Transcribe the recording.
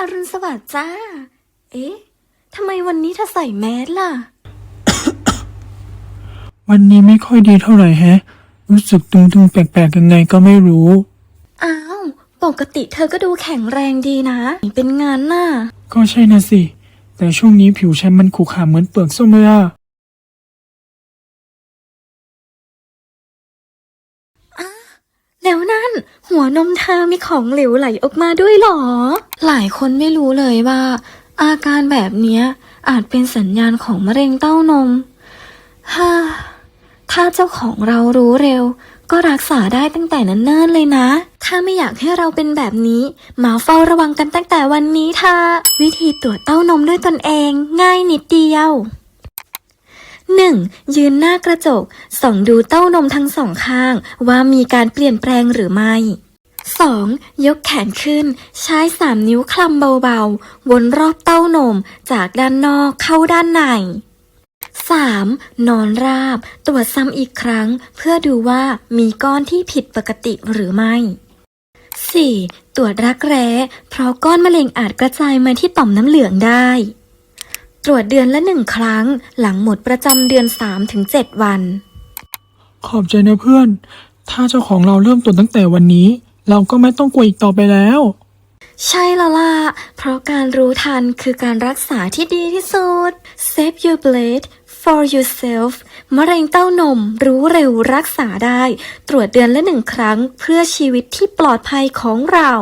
อรุณสวัสดิ์จ้า เอ๊ะ ทำไมวันนี้เธอใส่แมสล่ะ วันนี้ไม่ค่อยดีเท่าไหร่แฮะ รู้สึกตึงๆแปลกๆยังไงก็ไม่รู้ อ้าว ปกติเธอก็ดูแข็งแรงดีนะ เป็นงานน่ะ ก็ใช่นะสิ แต่ช่วงนี้ผิวฉันมันขรุขระเหมือนเปลือกส้มเลยอะ แล้วนั่น หัวนมเธอมีของเหลวไหลออกมาด้วยหรอ หลายคนไม่รู้เลยว่า อาการแบบเนี้ยอาจเป็นสัญญาณของมะเร็งเต้านมฮ่าถ้าเจ้าของเรารู้เร็ว ก็รักษาได้ตั้งแต่นั้นเนิ่นเลยนะ ถ้าไม่อยากให้เราเป็นแบบนี้ มาเฝ้าระวังกันตั้งแต่วันนี้ค่ะวิธีตรวจเต้านมด้วยตนเอง ง่ายนิดเดียว 1. ยืนหน้ากระจก ส่องดูเต้านมทั้งสองข้าง ว่ามีการเปลี่ยนแปลงหรือไม่ 2. ยกแขนขึ้น ใช้สามนิ้วคลำเบาๆ วนรอบเต้านมจากด้านนอกเข้าด้านใน 3. นอนราบ ตรวจซ้ำอีกครั้ง เพื่อดูว่ามีก้อนที่ผิดปกติหรือไม่ 4. ตรวจรักแร้ เพราะก้อนมะเร็งอาจกระจายมาที่ต่อมน้ำเหลืองได้ รวจเดือนละหนึ่งครั้ง หลังหมดประจำเดือน3-7วัน ขอบใจนะเพื่อน ถ้าเจ้าของเราเริ่มตรวจตั้งแต่วันนี้ เราก็ไม่ต้องกลัวอีกต่อไปแล้ว ใช่และล่ะ เพราะการรู้ทันคือการรักษาที่ดีที่สุด Save your blade for yourself มะเร็งเต้านมรู้เร็วรักษาได้ ตรวจเดือนละหนึ่งครั้งเพื่อชีวิตที่ปลอดภัยของเรา